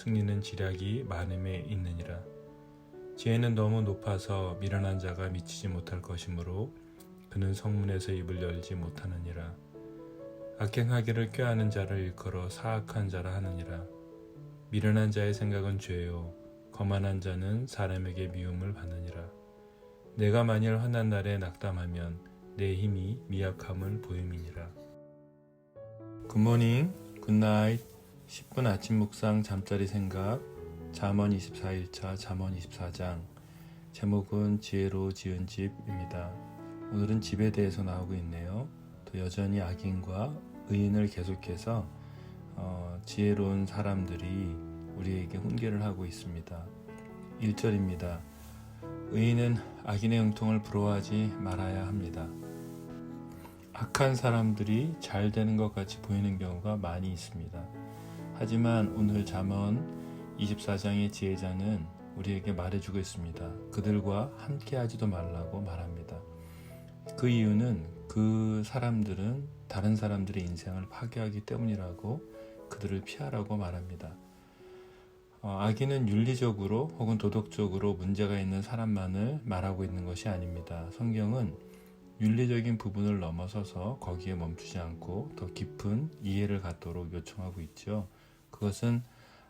승리는 지략이 많음에 있느니라. 지혜는 너무 높아서 미련한 자가 미치지 못할 것이므로 그는 성문에서 입을 열지 못하느니라. 악행하기를 꾀하는 자를 일컬어 사악한 자라 하느니라. 미련한 자의 생각은 죄요. 거만한 자는 사람에게 미움을 받느니라. 내가 만일 환난 날에 낙담하면 내 힘이 미약함을 보임이니라. 굿모닝 굿나잇 10분 아침 묵상 잠자리 생각 잠언 24일차 잠언 24장 제목은 지혜로 지은 집입니다. 오늘은 집에 대해서 나오고 있네요. 또 여전히 악인과 의인을 계속해서 어, 지혜로운 사람들이 우리에게 훈계를 하고 있습니다. 1절입니다. 의인은 악인의 형통을 부러워하지 말아야 합니다. 악한 사람들이 잘 되는 것 같이 보이는 경우가 많이 있습니다. 하지만 오늘 잠언 24장의 지혜자는 우리에게 말해주고 있습니다. 그들과 함께 하지도 말라고 말합니다. 그 이유는 그 사람들은 다른 사람들의 인생을 파괴하기 때문이라고 그들을 피하라고 말합니다. 어, 악인은 윤리적으로 혹은 도덕적으로 문제가 있는 사람만을 말하고 있는 것이 아닙니다. 성경은 윤리적인 부분을 넘어서서 거기에 멈추지 않고 더 깊은 이해를 갖도록 요청하고 있죠. 그것은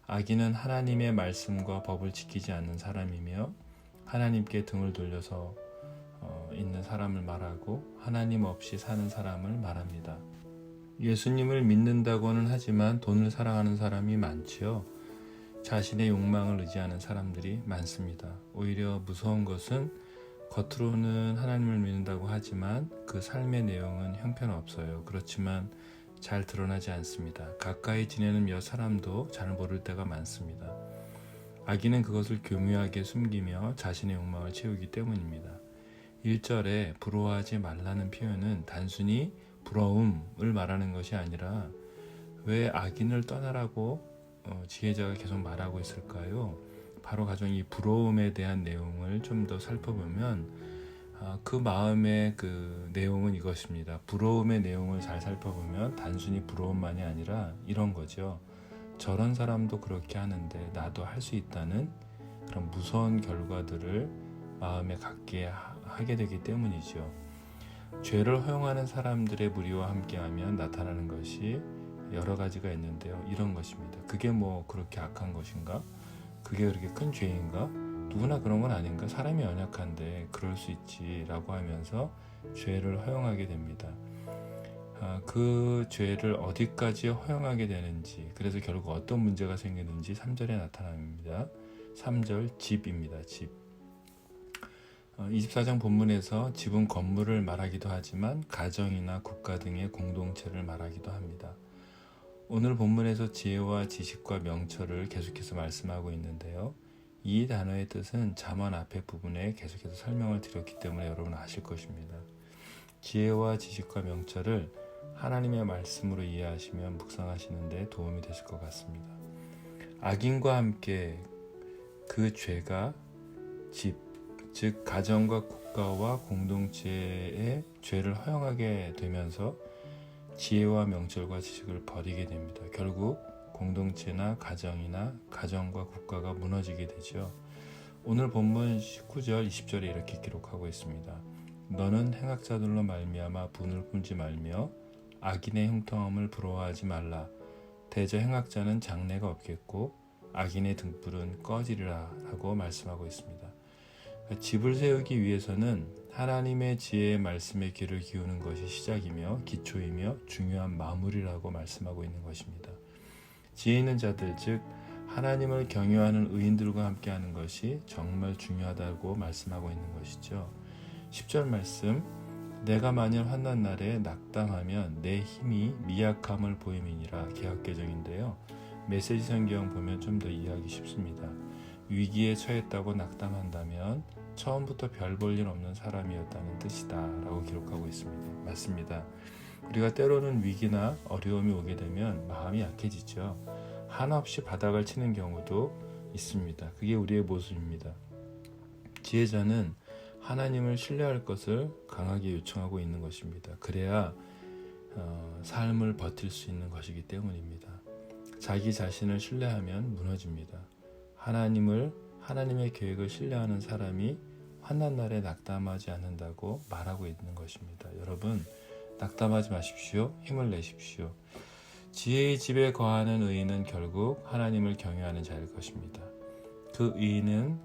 악인은 하나님의 말씀과 법을 지키지 않는 사람이며 하나님께 등을 돌려서 어, 있는 사람을 말하고 하나님 없이 사는 사람을 말합니다. 예수님을 믿는다고는 하지만 돈을 사랑하는 사람이 많지요. 자신의 욕망을 의지하는 사람들이 많습니다. 오히려 무서운 것은 겉으로는 하나님을 믿는다고 하지만 그 삶의 내용은 형편없어요. 그렇지만 잘 드러나지 않습니다. 가까이 지내는 몇 사람도 잘 모를 때가 많습니다. 악인은 그것을 교묘하게 숨기며 자신의 욕망을 채우기 때문입니다. 1절에 부러워하지 말라는 표현은 단순히 부러움을 말하는 것이 아니라 왜 악인을 떠나라고 어, 지혜자가 계속 말하고 있을까요? 바로 가정 이 부러움에 대한 내용을 좀 더 살펴보면 아, 그 마음의 그 내용은 이것입니다. 부러움의 내용을 잘 살펴보면 단순히 부러움만이 아니라 이런 거죠. 저런 사람도 그렇게 하는데 나도 할 수 있다는 그런 무서운 결과들을 마음에 갖게 하게 되기 때문이죠. 죄를 허용하는 사람들의 무리와 함께하면 나타나는 것이 여러 가지가 있는데요. 이런 것입니다. 그게 뭐 그렇게 악한 것인가? 그게 그렇게 큰 죄인가? 누구나 그런 건 아닌가? 사람이 연약한데 그럴 수 있지라고 하면서 죄를 허용하게 됩니다. 아, 그 죄를 어디까지 허용하게 되는지, 그래서 결국 어떤 문제가 생기는지 3절에 나타납니다. 3절 집입니다. 집. 24장 어, 본문에서 집은 건물을 말하기도 하지만 가정이나 국가 등의 공동체를 말하기도 합니다. 오늘 본문에서 지혜와 지식과 명철을 계속해서 말씀하고 있는데요. 이 단어의 뜻은 자만 앞에 부분에 계속해서 설명을 드렸기 때문에 여러분 아실 것입니다. 지혜와 지식과 명철을 하나님의 말씀으로 이해하시면 묵상하시는데 도움이 되실 것 같습니다. 악인과 함께 그 죄가 집, 즉 가정과 국가와 공동체의 죄를 허용하게 되면서 지혜와 명철과 지식을 버리게 됩니다. 결국 공동체나 가정이나 가정과 국가가 무너지게 되죠. 오늘 본문 19절 20절에 이렇게 기록하고 있습니다. 너는 행악자들로 말미암아 분을 품지 말며 악인의 형통함을 부러워하지 말라. 대저 행악자는 장래가 없겠고 악인의 등불은 꺼지리라 라고 말씀하고 있습니다. 집을 세우기 위해서는 하나님의 지혜의 말씀에 귀를 기우는 것이 시작이며 기초이며 중요한 마무리라고 말씀하고 있는 것입니다. 지혜 있는 자들 즉 하나님을 경유하는 의인들과 함께하는 것이 정말 중요하다고 말씀하고 있는 것이죠. 10절 말씀 내가 만일 환난 날에 낙담하면 내 힘이 미약함을 보임이니라 개혁개정인데요. 메시지 성경 보면 좀 더 이해하기 쉽습니다. 위기에 처했다고 낙담한다면 처음부터 별 볼 일 없는 사람이었다는 뜻이다 라고 기록하고 있습니다. 맞습니다. 우리가 때로는 위기나 어려움이 오게 되면 마음이 약해지죠. 한없이 바닥을 치는 경우도 있습니다. 그게 우리의 모습입니다. 지혜자는 하나님을 신뢰할 것을 강하게 요청하고 있는 것입니다. 그래야 어, 삶을 버틸 수 있는 것이기 때문입니다. 자기 자신을 신뢰하면 무너집니다. 하나님을 하나님의 계획을 신뢰하는 사람이 환난 날에 낙담하지 않는다고 말하고 있는 것입니다. 여러분 낙담하지 마십시오. 힘을 내십시오. 지혜의 집에 거하는 의인은 결국 하나님을 경외하는 자일 것입니다. 그 의인은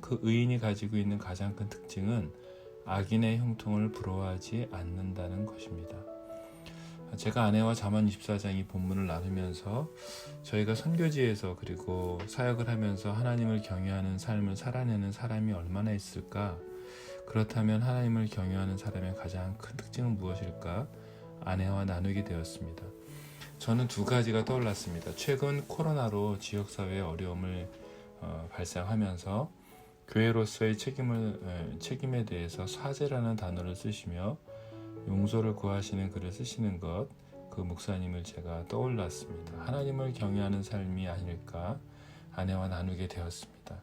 그 의인이 가지고 있는 가장 큰 특징은 악인의 형통을 부러워하지 않는다는 것입니다. 제가 아내와 잠언 24장 이 본문을 나누면서 저희가 선교지에서 그리고 사역을 하면서 하나님을 경외하는 삶을 살아내는 사람이 얼마나 있을까? 그렇다면 하나님을 경외하는 사람의 가장 큰 특징은 무엇일까? 아내와 나누게 되었습니다. 저는 두 가지가 떠올랐습니다. 최근 코로나로 지역사회에 어려움을 어, 발생하면서 교회로서의 책임을, 에, 책임에 대해서 사죄라는 단어를 쓰시며 용서를 구하시는 글을 쓰시는 것, 그 목사님을 제가 떠올랐습니다. 하나님을 경외하는 삶이 아닐까 아내와 나누게 되었습니다.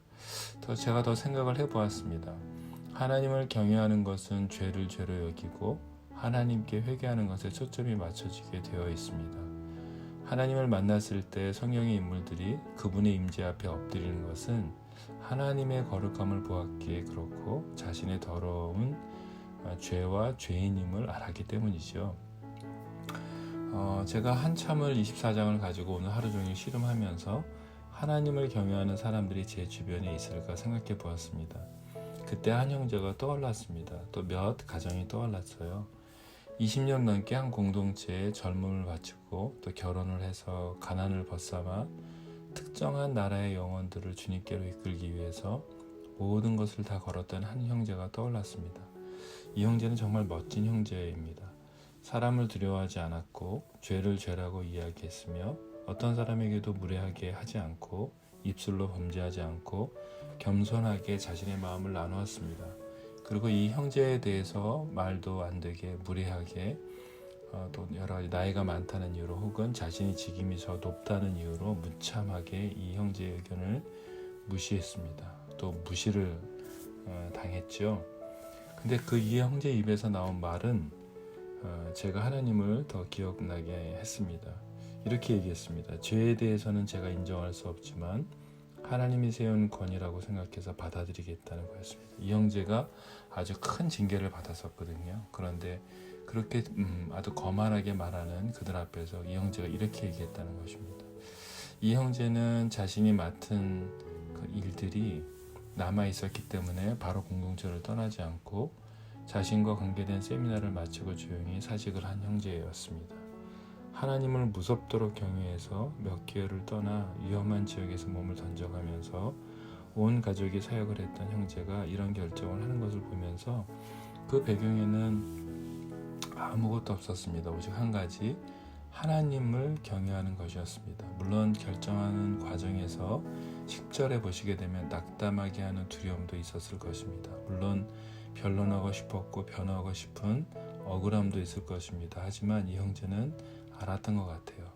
더 제가 더 생각을 해보았습니다. 하나님을 경외하는 것은 죄를 죄로 여기고 하나님께 회개하는 것에 초점이 맞춰지게 되어 있습니다. 하나님을 만났을 때 성령의 인물들이 그분의 임재 앞에 엎드리는 것은 하나님의 거룩함을 보았기에 그렇고 자신의 더러운 죄와 죄인임을 알았기 때문이죠. 어, 제가 한참을 24장을 가지고 오늘 하루 종일 씨름하면서 하나님을 경외하는 사람들이 제 주변에 있을까 생각해 보았습니다. 그때 한 형제가 떠올랐습니다. 또 몇 가정이 떠올랐어요. 20년 넘게 한 공동체에 젊음을 바치고 또 결혼을 해서 가난을 벗삼아 특정한 나라의 영혼들을 주님께로 이끌기 위해서 모든 것을 다 걸었던 한 형제가 떠올랐습니다. 이 형제는 정말 멋진 형제입니다. 사람을 두려워하지 않았고 죄를 죄라고 이야기했으며 어떤 사람에게도 무례하게 하지 않고 입술로 범죄하지 않고 겸손하게 자신의 마음을 나누었습니다. 그리고 이 형제에 대해서 말도 안 되게 무례하게 어, 또 여러 가지 나이가 많다는 이유로 혹은 자신이 직임이 더 높다는 이유로 무참하게 이 형제의 의견을 무시했습니다. 또 무시를 어, 당했죠. 근데 그 이 형제 입에서 나온 말은 어, 제가 하나님을 더 기억나게 했습니다. 이렇게 얘기했습니다. 죄에 대해서는 제가 인정할 수 없지만 하나님이 세운 권이라고 생각해서 받아들이겠다는 거였습니다. 이 형제가 아주 큰 징계를 받았었거든요. 그런데 그렇게 음, 아주 거만하게 말하는 그들 앞에서 이 형제가 이렇게 얘기했다는 것입니다. 이 형제는 자신이 맡은 그 일들이 남아 있었기 때문에 바로 공동체를 떠나지 않고 자신과 관계된 세미나를 마치고 조용히 사직을 한 형제였습니다. 하나님을 무섭도록 경외해서 몇 개월을 떠나 위험한 지역에서 몸을 던져가면서 온 가족이 사역을 했던 형제가 이런 결정을 하는 것을 보면서 그 배경에는 아무것도 없었습니다. 오직 한 가지 하나님을 경외하는 것이었습니다. 물론 결정하는 과정에서 10절에 보시게 되면 낙담하게 하는 두려움도 있었을 것입니다. 물론 변론하고 싶었고 변호하고 싶은 억울함도 있을 것입니다. 하지만 이 형제는 알았던 것 같아요.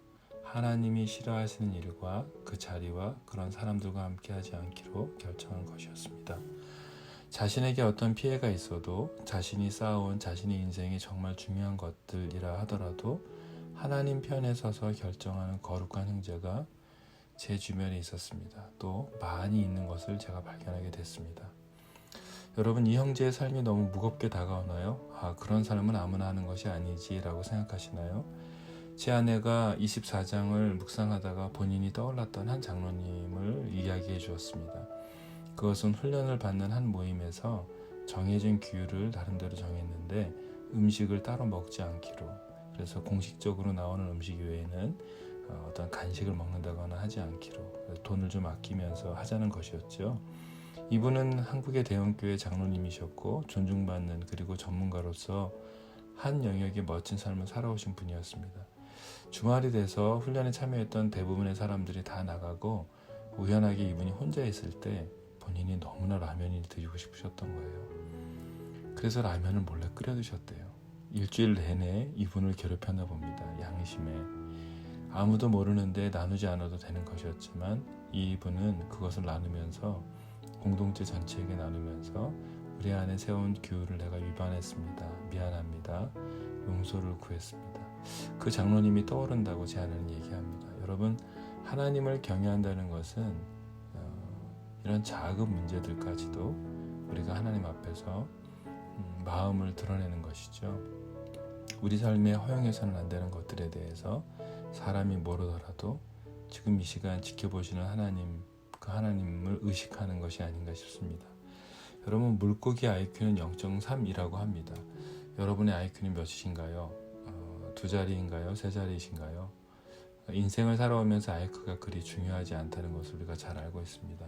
하나님이 싫어하시는 일과 그 자리와 그런 사람들과 함께하지 않기로 결정한 것이었습니다. 자신에게 어떤 피해가 있어도 자신이 쌓아온 자신의 인생이 정말 중요한 것들이라 하더라도 하나님 편에 서서 결정하는 거룩한 형제가 제 주변에 있었습니다. 또 많이 있는 것을 제가 발견하게 됐습니다. 여러분 이 형제의 삶이 너무 무겁게 다가오나요? 아 그런 삶은 아무나 하는 것이 아니지라고 생각하시나요? 제 아내가 24장을 묵상하다가 본인이 떠올랐던 한 장로님을 이야기해 주었습니다. 그것은 훈련을 받는 한 모임에서 정해진 규율을 나름대로 정했는데 음식을 따로 먹지 않기로 그래서 공식적으로 나오는 음식 외에는 어, 어떤 간식을 먹는다거나 하지 않기로 돈을 좀 아끼면서 하자는 것이었죠. 이분은 한국의 대형교회 장로님이셨고 존중받는 그리고 전문가로서 한 영역의 멋진 삶을 살아오신 분이었습니다. 주말이 돼서 훈련에 참여했던 대부분의 사람들이 다 나가고 우연하게 이분이 혼자 있을 때 본인이 너무나 라면이 드시고 싶으셨던 거예요. 그래서 라면을 몰래 끓여 드셨대요. 일주일 내내 이분을 괴롭혔나 봅니다. 양심에. 아무도 모르는데 나누지 않아도 되는 것이었지만 이분은 그것을 나누면서 공동체 전체에게 나누면서 우리 안에 세운 규율을 내가 위반했습니다. 미안합니다. 용서를 구했습니다. 그 장로님이 떠오른다고 제 아내는 얘기합니다. 여러분 하나님을 경외한다는 것은 어, 이런 작은 문제들까지도 우리가 하나님 앞에서 음, 마음을 드러내는 것이죠. 우리 삶에 허용해서는 안 되는 것들에 대해서 사람이 모르더라도 지금 이 시간 지켜보시는 하나님 그 하나님을 의식하는 것이 아닌가 싶습니다. 여러분 물고기 IQ는 0.3이라고 합니다. 여러분의 IQ는 몇이신가요? 어, 두 자리인가요? 세 자리이신가요? 인생을 살아오면서 IQ가 그리 중요하지 않다는 것을 우리가 잘 알고 있습니다.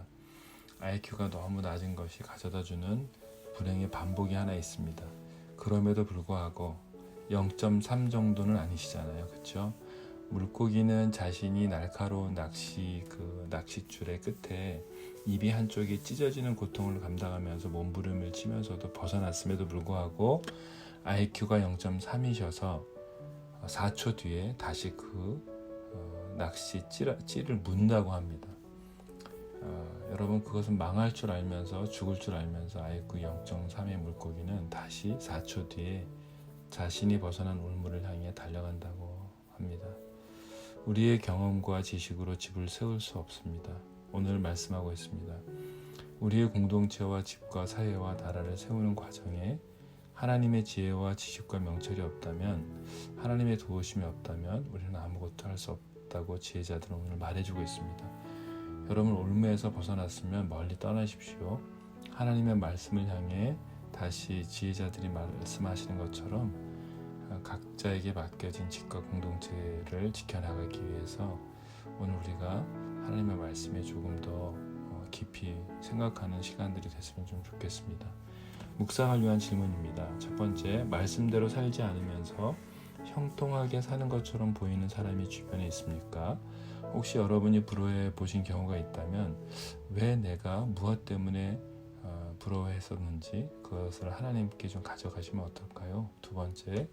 IQ가 너무 낮은 것이 가져다 주는 불행의 반복이 하나 있습니다. 그럼에도 불구하고 0.3 정도는 아니시잖아요, 그렇죠? 물고기는 자신이 날카로운 낚시 그 낚싯줄의 끝에 입이 한쪽이 찢어지는 고통을 감당하면서 몸부림을 치면서도 벗어났음에도 불구하고 IQ가 0.3이셔서 4초 뒤에 다시 그 어, 낚시 찌를 문다고 합니다. 어, 여러분 그것은 망할 줄 알면서 죽을 줄 알면서 IQ 0.3의 물고기는 다시 4초 뒤에 자신이 벗어난 울물을 향해 달려간다고 합니다. 우리의 경험과 지식으로 집을 세울 수 없습니다. 오늘 말씀하고 있습니다. 우리의 공동체와 집과 사회와 나라를 세우는 과정에 하나님의 지혜와 지식과 명철이 없다면 하나님의 도우심이 없다면 우리는 아무것도 할 수 없다고 지혜자들은 오늘 말해주고 있습니다. 여러분 올무에서 벗어났으면 멀리 떠나십시오. 하나님의 말씀을 향해 다시 지혜자들이 말씀하시는 것처럼 각자에게 맡겨진 집과 공동체를 지켜나가기 위해서 오늘 우리가 하나님의 말씀에 조금 더 어, 깊이 생각하는 시간들이 됐으면 좀 좋겠습니다. 묵상을 위한 질문입니다. 첫 번째, 말씀대로 살지 않으면서 형통하게 사는 것처럼 보이는 사람이 주변에 있습니까? 혹시 여러분이 불호해 보신 경우가 있다면 왜 내가 무엇 때문에 어, 부러워했었는지 그것을 하나님께 좀 가져가시면 어떨까요? 두 번째,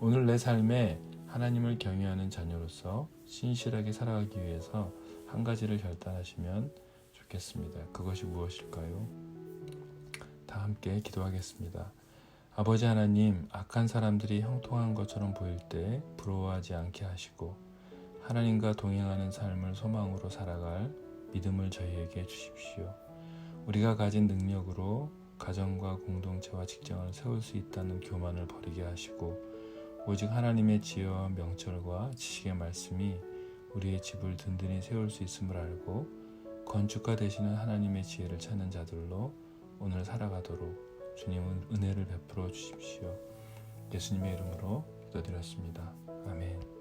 오늘 내 삶에 하나님을 경외하는 자녀로서 신실하게 살아가기 위해서 한 가지를 결단하시면 좋겠습니다. 그것이 무엇일까요? 다 함께 기도하겠습니다. 아버지 하나님, 악한 사람들이 형통한 것처럼 보일 때 부러워하지 않게 하시고 하나님과 동행하는 삶을 소망으로 살아갈 믿음을 저희에게 주십시오. 우리가 가진 능력으로 가정과 공동체와 직장을 세울 수 있다는 교만을 버리게 하시고 오직 하나님의 지혜와 명철과 지식의 말씀이 우리의 집을 든든히 세울 수 있음을 알고 건축가 되시는 하나님의 지혜를 찾는 자들로 오늘 살아가도록 주님은 은혜를 베풀어 주십시오. 예수님의 이름으로 기도드렸습니다. 아멘.